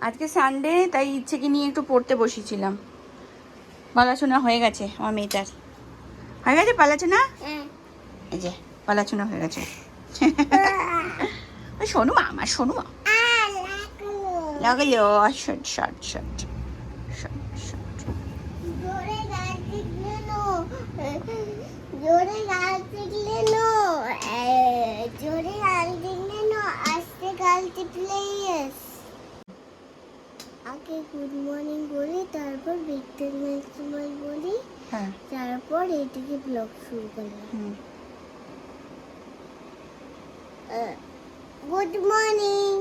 আজকে সানডে তাই ইচ্ছেকে নিয়ে একটু পড়তে বসেছিলাম। পালাচোনা হয়ে গেছে আমার মেয়েটার। হয়ে গেছে পালাচোনা এই যে পালাচোনা হয়ে গেছে। শোনো মা আমার শোনো লাগল। শট শট শট জোরে গান শিখলে নো জোরে গান শিখলে নো জোরে গান শিখলে নো আস্তে গান শিখলে ইয়েস আগে গুড মর্নিং বলি তারপর বিকেল ম্যাক্সিমাল বলি হ্যাঁ। তারপর এইদিকে ব্লগ শুরু করলাম। গুড মর্নিং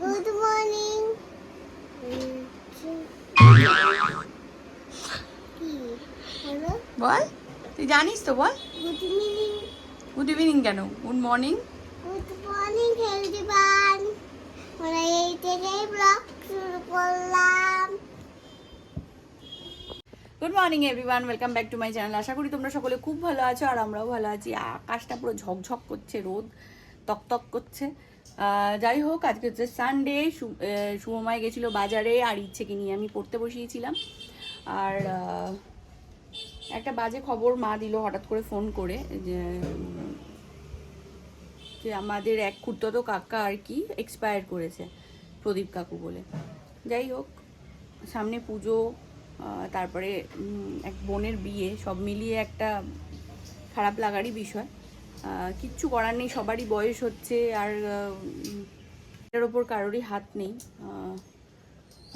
গুড মর্নিং বল? তুই জানিস তো বল। গুড ইভিনিং গুড ইভিনিং কেন? Good morning good morning healthy bun আমরা এই থেকেই blog good morning everyone welcome back to my channel আশা করি তোমরা সকলে খুব ভালো আছো আর আমরাও ভালো আছি। আকাশটা পুরো ঝকঝক করছে, রোদ তকতক করছে। যাই হোক, আজকে হচ্ছে সানডে শুভময় গেছিল বাজারে আর ইচ্ছেকে নিয়ে আমি পড়তে বসিয়েছিলাম। আর একটা বাজে খবর মা দিল হঠাৎ করে ফোন করে যে যে আমাদের এক খুঁড়তো কাকা আর কি এক্সপায়ার করেছে, প্রদীপ কাকু বলে। যাই হোক, সামনে পুজো তারপরে এক বোনের বিয়ে, সব মিলিয়ে একটা খারাপ লাগারই বিষয়। কিচ্ছু করার নেই, সবারই বয়স হচ্ছে আর এটার ওপর কারোরই হাত নেই।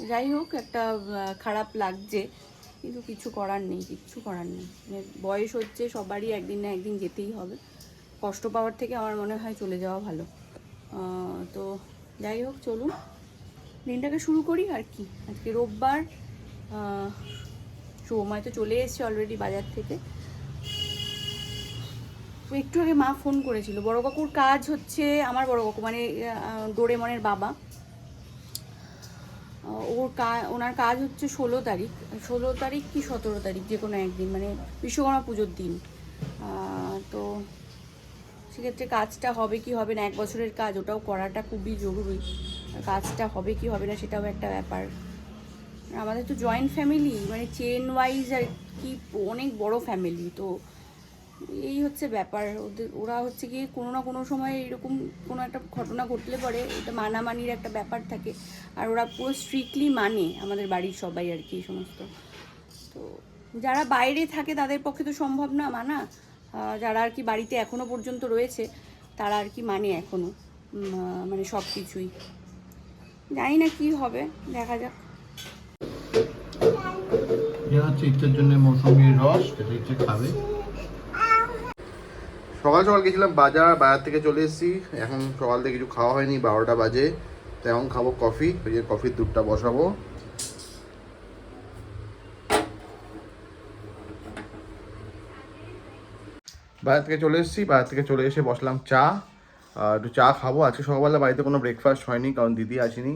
যাই হোক, একটা খারাপ লাগছে, কিন্তু কিছু করার নেই, কিচ্ছু করার নেই। বয়স হচ্ছে, সবারই একদিন না একদিন যেতেই হবে। কষ্ট পাওয়ার থেকে আমার মনে হয় চলে যাওয়া ভালো। তো যাই হোক, চলুন। দিনটাকে শুরু করি আর কি। আজকে রোববার সময় তো চলে এসছে অলরেডি বাজার থেকে। একটু আগে মা ফোন করেছিল, বড় কাকুর কাজ হচ্ছে আমার বড় কাকু মানে ডোরেমনের বাবা। ওর কা- ওনার কাজ হচ্ছে ষোলো তারিখ। ষোলো তারিখ কি সতেরো তারিখ? যে কোনো একদিন মানে বিশ্বকর্মা পুজোর দিন। তো সেক্ষেত্রে কাজটা হবে কি হবে না, এক বছরের কাজ, ওটাও করাটা খুবই জরুরি। কাজটা হবে কি হবে না সেটাও একটা ব্যাপার। আমাদের তো জয়েন্ট ফ্যামিলি মানে চেন ওয়াইজ আর কি, অনেক বড় ফ্যামিলি তো এই হচ্ছে ব্যাপার। ওদের, ওরা হচ্ছে কি কোনো না কোনো সময় এরকম কোনো একটা ঘটনা ঘটলে পরে এটা মানামানির একটা ব্যাপার থাকে। আর ওরা পুরো স্ট্রিক্টলি মানে আমাদের বাড়ির সবাই আর কি সমস্ত। তো যারা বাইরে থাকে তাদের পক্ষে তো সম্ভব না মানা। যারা আর কি বাড়িতে এখনও পর্যন্ত রয়েছে তারা আর কি মানে এখনও। মানে সব কিছুই। জানি না কি হবে দেখা যাক। এ হচ্ছে ইচ্ছের জন্য মৌসুমির রস এটা ইচ্ছে খাবে। সকাল সকাল গেছিলাম বাজার বাজার থেকে চলে এসেছি। এখন সকাল থেকে কিছু খাওয়া হয়নি বারোটা বাজে। তো এখন খাব কফি ওই যে কফির দুধটা বসাবো। বাজার থেকে চলে এসেছি বাজার থেকে চলে এসে বসলাম চা। আর একটু চা খাব। আজকে সকালবেলা বাড়িতে কোনো ব্রেকফাস্ট হয়নি কারণ দিদি আসেনি।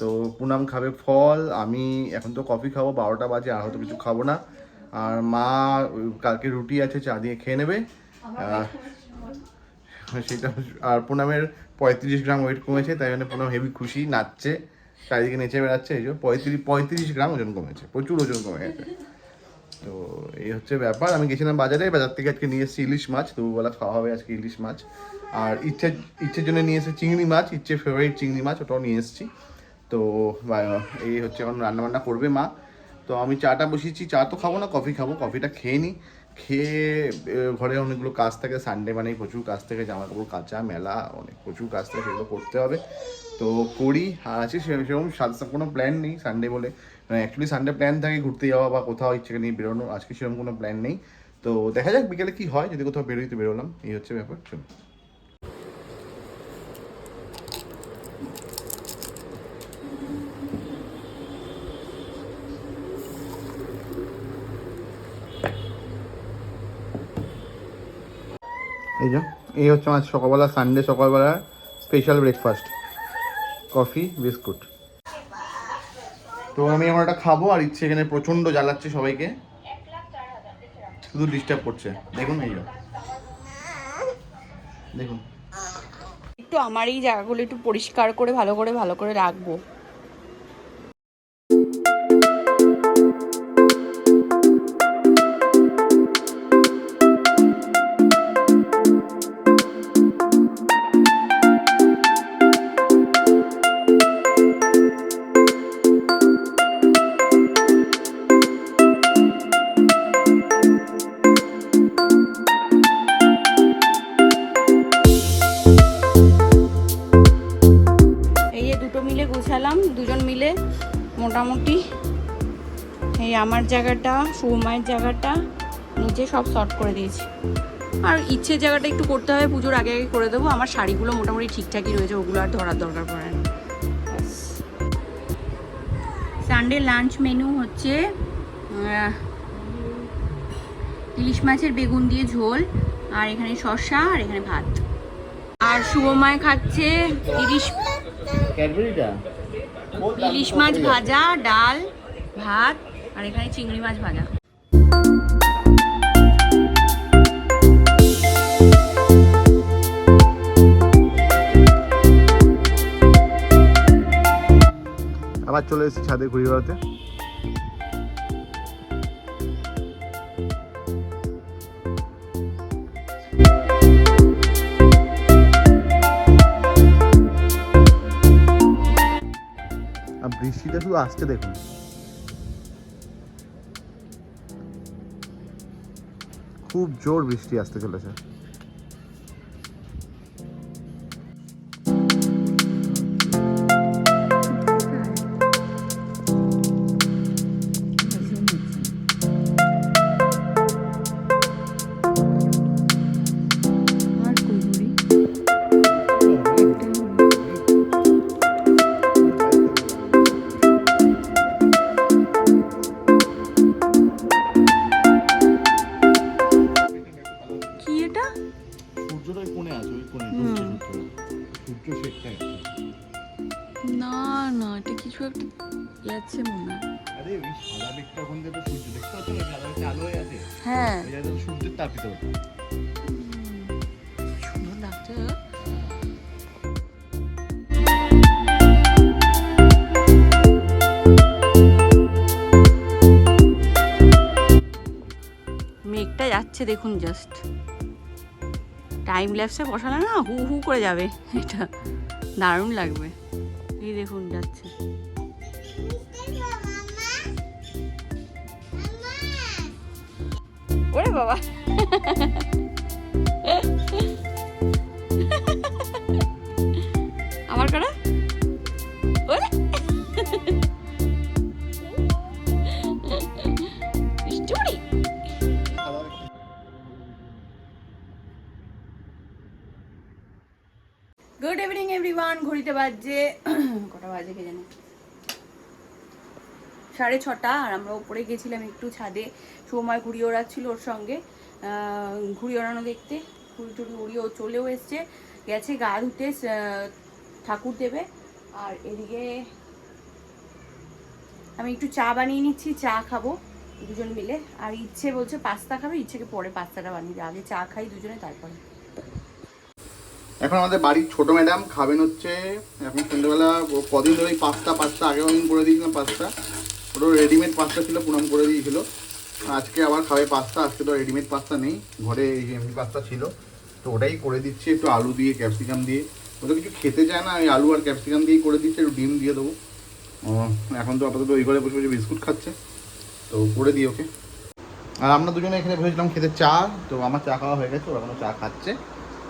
তো পুনাম খাবে ফল আমি এখন তো কফি খাব বারোটা বাজে আর হয়তো কিছু খাব না। আর মা কালকে রুটি আছে চা দিয়ে খেয়ে নেবে। সেটা আর পুনামের পঁয়ত্রিশ গ্রাম ওয়েট কমেছে তাই জন্য পুনাম হেভি খুশি নাচছে চারিদিকে নেচে বেড়াচ্ছে এই যে পঁয়ত্রিশ পঁয়ত্রিশ গ্রাম ওজন কমেছে প্রচুর ওজন কমে গেছে। তো এই হচ্ছে ব্যাপার। আমি গেছিলাম বাজারে, বাজার থেকে আজকে নিয়ে এসেছি ইলিশ মাছ, দুপুরবেলা খাওয়া হবে আজকে ইলিশ মাছ। আর ইচ্ছে, ইচ্ছের জন্য নিয়ে এসেছি চিংড়ি মাছ, ইচ্ছে ফেভারিট চিংড়ি মাছ, ওটাও নিয়ে এসেছি। তো এই হচ্ছে এখন রান্নাবান্না করবে মা। তো আমি চাটা বসিয়েছি, চা তো খাব না, কফি খাব, কফিটা খেয়ে নিই। খেয়ে ঘরে অনেকগুলো কাজ থাকে সানডে মানে প্রচুর কাজ থাকে জামা কাপড় কাচা, মেলা, অনেক প্রচুর কাজ থাকে সেগুলো করতে হবে। তো করি, আর আছে সেরকম কোনো প্ল্যান নেই সানডে বলে। অ্যাকচুয়ালি সানডে প্ল্যান থাকে ঘুরতে যাওয়া বা কোথাও ইচ্ছে নিয়ে বেরোনো, আজকে সেরকম কোনো প্ল্যান নেই। তো দেখা যাক বিকেলে কি হয়, যদি কোথাও বেরোই তো বেরোলাম, এই হচ্ছে ব্যাপার চলো এই যে, এই হচ্ছে আমার সকালবেলা সানডে সকালবেলা স্পেশাল ব্রেকফাস্ট কফি বিস্কুট তো আমি আমার একটা খাব আর ইচ্ছে এখানে প্রচণ্ড জ্বালাচ্ছে সবাইকে। শুধু ডিস্টার্ব করছে। দেখুন এই। দেখুন। একটু আমার এই জায়গাগুলো একটু পরিষ্কার করে, ভালো করে ভালো করে রাখব। মোটামুটি। এই আমার জায়গাটা সুমায়ের জায়গাটা নিচে সব শর্ট করে দিয়েছি। আর ইচ্ছের জায়গাটা একটু করতে হবে, পুজোর আগে আগে করে দেবো। আমার শাড়িগুলো মোটামুটি ঠিকঠাকই রয়েছে, ওগুলো আর ধরার দরকার পড়ে না। সানডে লাঞ্চ মেনু হচ্ছে ইলিশ মাছের বেগুন দিয়ে ঝোল, আর এখানে শসা, আর এখানে ভাত। আর শুভময় খাচ্ছে ইলিশ ইলিশ মাছ ভাজা, ডাল, ভাত, আর এখানে চিংড়ি মাছ ভাজা। আবার চলে এসেছি ছাদে ঘুরে বেড়াতে বৃষ্টিটা শুধু আসতে দেখুন। খুব জোর বৃষ্টি আসতে চলেছে। না না এটা কিছু একটা যাচ্ছে মনে হয়। আরে ওই সাদা দিকটা ওখান থেকে সূর্য দেখতে পাচ্ছ না? সাদা দিকটা আলো আছে। হ্যাঁ। ওই জায়গাটা সূর্যের তাপিত সুন্দর লাগছে। মেঘটা যাচ্ছে দেখুন জাস্ট টাইম ল্যাপসে বসালে না হু হু করে যাবে। এটা দারুণ লাগবে। এই দেখুন যাচ্ছে। ওরে বাবা। ঘড়িতে বাজছে কটা বাজে কে জানে সাড়ে ছটা, আর আমরা ওপরে গেছিলাম একটু ছাদে। সময় ঘুড়ি ওড়াচ্ছিল ওর সঙ্গে। ঘুড়ি ওড়ানো দেখতে। ঘুড়ি টুড়ি উড়িয়ে চলেও এসছে। গেছে গা ধুতে ঠাকুর দেবে। আর এদিকে আমি একটু চা বানিয়ে নিচ্ছি, চা খাব দুজন মিলে। আর ইচ্ছে বলছে পাস্তা খাবে, ইচ্ছেকে পরে পাস্তাটা বানিয়ে আগে চা খাই দুজনে, তারপরে। এখন আমাদের বাড়ির ছোট ম্যাডাম খাবেন হচ্ছে, এখন সন্ধ্যেবেলা কদিন ধরে পাস্তা পাস্তা আগের দিন করে দিয়েছিলাম পাস্তা। ওটা রেডিমেড পাস্তা ছিল পুনাম করে দিয়েছিল। আজকে আবার খাবে পাস্তা, আজকে তো রেডিমেড পাস্তা নেই, ঘরে এই এমনি পাস্তা ছিল। তো ওটাই করে দিচ্ছি, একটু আলু দিয়ে ক্যাপসিকাম দিয়ে। ওটা কিছু খেতে চায় না ওই আলু আর ক্যাপসিকাম দিয়েই করে দিচ্ছে, একটু ডিম দিয়ে দেবো। এখন তো আপাতত ওই ঘরে বসে বসে বিস্কুট খাচ্ছে, তো করে দিই ওকে। আর আমরা দুজনে এখানে বসেছিলাম খেতে চা, তো আমার চা খাওয়া হয়ে গেছে, ওরা এখনও চা খাচ্ছে।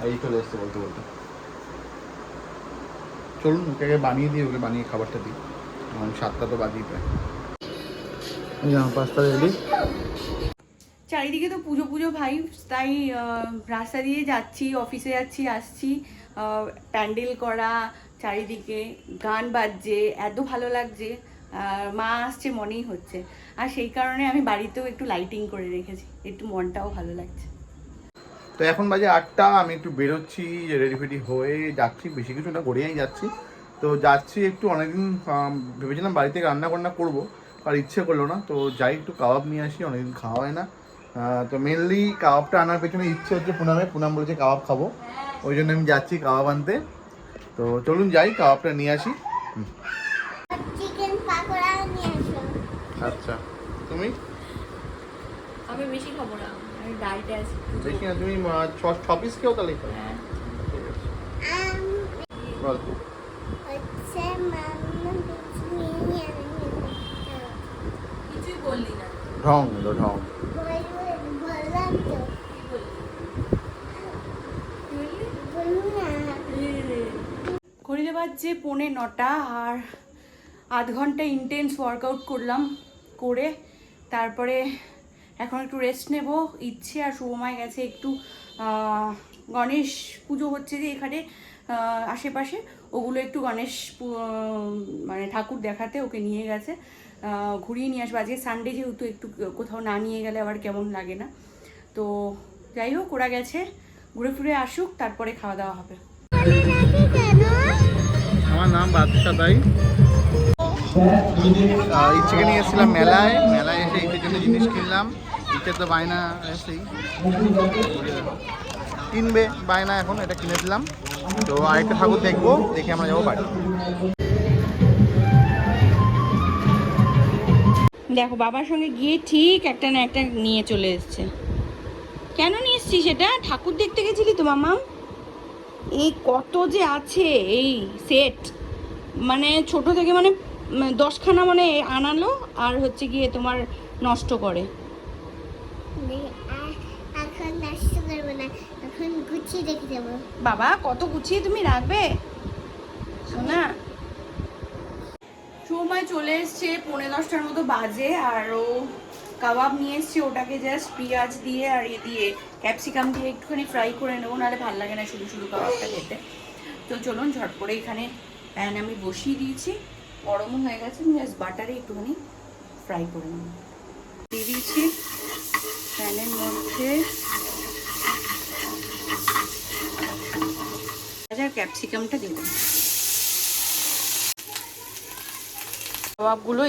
এই চলে এসছে বলতে বলতে। চলুন ওকে আগে বানিয়ে দিই ওকে বানিয়ে খাবারটা দিই। এখন সাতটা তো বাজিয়ে প্রায়। আমার রেডি। চারিদিকে তো পুজো পুজো ভাই তাই রাস্তা দিয়ে যাচ্ছি অফিসে যাচ্ছি আসছি প্যান্ডেল করা চারিদিকে গান বাজছে এত ভালো লাগছে আর মা আসছে মনেই হচ্ছে। আর সেই কারণে আমি বাড়িতেও একটু লাইটিং করে রেখেছি একটু মনটাও ভালো লাগছে। তো এখন বাজে আটটা আমি একটু বেরোচ্ছি যে রেডি ফেডি হয়ে যাচ্ছি বেশি কিছু না গড়িয়েই যাচ্ছি। তো যাচ্ছি একটু অনেকদিন ভেবেছিলাম বাড়িতে রান্না বান্না করব আর ইচ্ছে করল না। তো যাই একটু কাবাব নিয়ে আসি অনেকদিন খাওয়া হয় না। তো মেনলি কাবাবটা আনার পেছনে ইচ্ছে হচ্ছে পুনামে পুনাম বলেছে কাবাব খাব। ওই জন্য আমি যাচ্ছি কাবাব আনতে। তো চলুন যাই কাবাবটা নিয়ে আসি। চিকেন পাকোড়া নিয়ে আসো। আচ্ছা। তুমি? আমি বেশি খাব না। আমি ডায়েটে আছি দেখি না তুমি আহ, ছ ছ পিস কেউ তাহলে। হ্যাঁ। আম বল হচ্ছে কিছুই বললি না। ঢং এলো ঢং। বললাম তো। ঘড়িতে বাজছে পৌনে নটা আর আধ ঘণ্টা ইন্টেন্স ওয়ার্কআউট করলাম করে তারপরে এখন একটু রেস্ট নেব। ইচ্ছে আর শুভমায় গেছে একটু গণেশ পুজো হচ্ছে যে এখানে আশেপাশে। ওগুলো একটু গণেশ পু- মানে ঠাকুর দেখাতে ওকে নিয়ে গেছে। ঘুরিয়ে নিয়ে আসব। আজকে সানডে যেহেতু একটু কোথাও না নিয়ে গেলে আবার কেমন লাগে না। তো যাই হোক ওরা গেছে। ঘুরে ফিরে আসুক তারপরে খাওয়া দাওয়া হবে। আমার নাম বাদশা তাই ইচ্ছেকে নিয়ে এসেছিলাম মেলায়। মেলায় এসে জন্য জিনিস কিনলাম। ইচ্ছের তো বায়না এসেই। কিনবে বায়না এখন, এটা কিনে দিলাম। তো আরেকটা ঠাকুর দেখব, দেখে আমরা যাব বাড়ি। দেখো, বাবার সঙ্গে গিয়ে ঠিক একটা না একটা নিয়ে চলে এসছে। কেন নিয়ে এসছিস সেটা ঠাকুর দেখতে গেছিলি তো, মামা? এই কত যে আছে, এই সেট মানে ছোট থেকে মানে দশখানা মানে আনালো, আর হচ্ছে গিয়ে তোমার নষ্ট করে। বাবা, কত গুছিয়ে তুমি রাখবে? শোনা। সময় চলে এসছে পৌনে দশটার মতো বাজে, আর ও কাবাব নিয়ে এসছে। ওটাকে জাস্ট পেঁয়াজ দিয়ে আর এ দিয়ে ক্যাপসিকাম দিয়ে একটুখানি ফ্রাই করে নেব, নাহলে ভালো লাগে না শুধু শুধু কাবাবটা খেতে। তো চলুন, ঝট করে এখানে প্যান আমি বসিয়ে দিয়েছি। গরমও হয়ে গেছে জাস্ট বাটারে একটুখানি ফ্রাই করে নেব। দিয়ে দিয়েছি প্যানের মধ্যে। আর ক্যাপসিকামটা দিয়ে দেবো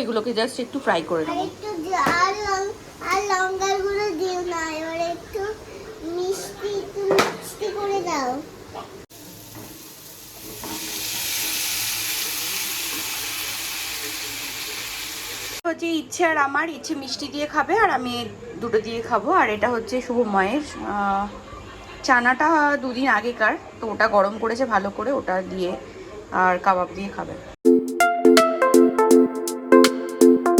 এগুলোকে জাস্ট একটু ফ্রাই করে একটু আর লং আর লঙ্কার গুঁড়ো দিও না এবার একটু মিষ্টি একটু মিষ্টি করে দাও। হচ্ছে ইচ্ছে আর আমার ইচ্ছে মিষ্টি দিয়ে খাবে আর আমি দুটো দিয়ে খাব, আর এটা হচ্ছে শুভময়ের মায়ের চানাটা দুদিন আগেকার, তো ওটা গরম করেছে ভালো করে, ওটা দিয়ে আর কাবাব দিয়ে খাবে।